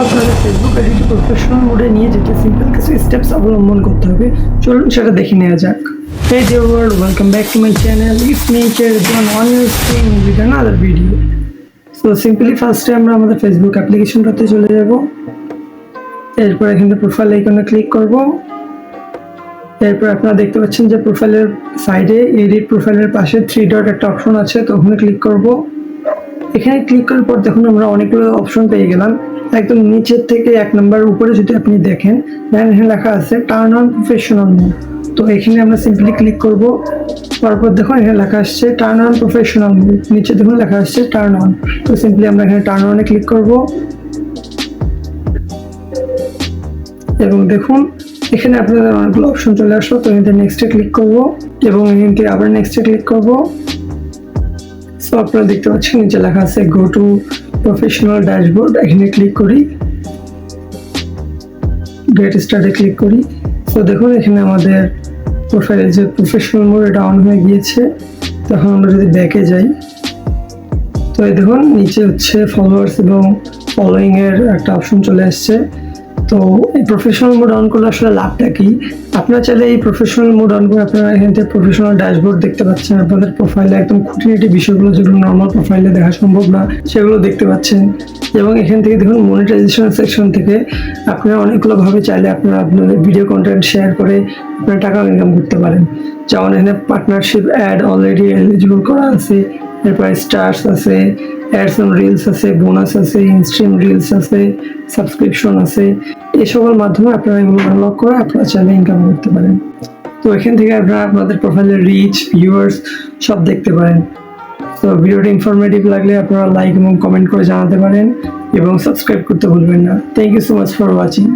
আপনাদের ফেসবুক আইডিটি প্রফেশনাল মোডে নিয়ে যেতে সিম্পল কিছু স্টেপস অবলম্বন করতে হবে। চলুন সেটা দেখে নেওয়া যাক। Hey dear world, welcome back to my channel. It's me, John, on your screen with another video. So simply ফার্স্টে আমরা আমাদের ফেসবুক অ্যাপ্লিকেশনটাতে চলে যাব। এরপর এখানে প্রোফাইল আইকনে ক্লিক করব। এরপর আপনারা দেখতে পাচ্ছেন যে প্রোফাইলের সাইডে এডিট প্রোফাইলের পাশে থ্রি ডট একটা অপশন আছে তো ওখানে ক্লিক করব। এখানে ক্লিক করার পর দেখুন আমরা অনেকগুলো অপশন পেয়ে গেলাম। একদম নিচের থেকে এক নম্বর উপরে যদি আপনি দেখেন দেখেন এখানে লেখা আছে টার্ন অন প্রফেশনাল মোড তো এখানে আমরা সিম্পলি ক্লিক করব। তারপর দেখুন এখানে লেখা আসছে টার্ন অন প্রফেশনাল মোড নিচে দেখুন লেখা আসছে টার্ন অন তো সিম্পলি আমরা এখানে টার্ন অনে ক্লিক করব। এবং দেখুন, এখানে আপনাদের অনেকগুলো অপশন চলে আসলো। তো এখানে নেক্সটে ক্লিক করব এবং এখান থেকে আবার নেক্সটে ক্লিক করব। সো আপনারা দেখতে পাচ্ছেন, নিচে লেখা আছে গো টু প্রফেশনাল ড্যাশবোর্ড এখানে ক্লিক করি। গেট স্টার্টে ক্লিক করি। তো দেখুন, এখানে আমাদের প্রোফাইলে যে প্রফেশনাল মোড এটা অন হয়ে গিয়েছে। তখন আমরা যদি ব্যাকে যাই, তো এই দেখুন, নিচে হচ্ছে ফলোয়ার্স এবং ফলোয়িং এর একটা অপশন চলে আসছে। তো এই প্রফেশনাল মোড অন করলে আসলে লাভটা কি? আপনারা চাইলে এই প্রফেশনাল মোড অন করে আপনারা এখান থেকে প্রফেশনাল ড্যাশবোর্ড দেখতে পাচ্ছেন, আপনাদের প্রোফাইলে একদম খুঁটিনাটি বিষয়গুলো যেগুলো নর্মাল প্রোফাইলে দেখা সম্ভব না, সেগুলো দেখতে পাচ্ছেন। এবং এখান থেকে দেখুন মনিটাইজেশন সেকশন থেকে আপনারা অনেকগুলো ভাবে চাইলে আপনারা আপনাদের ভিডিও কন্টেন্ট শেয়ার করে আপনারা টাকা ইনকাম করতে পারেন। যেমন এখানে পার্টনারশিপ অ্যাড অলরেডি এলিজিবল করা আছে, এরপর স্টার্স আছে অ্যাডস অন রিলস আছে বোনাস আছে ইনস্ট্রিম রিলস আছে সাবস্ক্রিপশন আছে, এই সকল মাধ্যমে আপনারা এগুলো আনলক করে আপনারা চাইলে ইনকাম করতে পারেন। তো এখান থেকে আপনারা আপনাদের প্রোফাইলের রিচ ভিউয়ার্স সব দেখতে পারেন। তো ভিডিওটা ইনফরমেটিভ লাগলে আপনারা লাইক এবং কমেন্ট করে জানাতে পারেন এবং সাবস্ক্রাইব করতে ভুলবেন না। Thank you so much for watching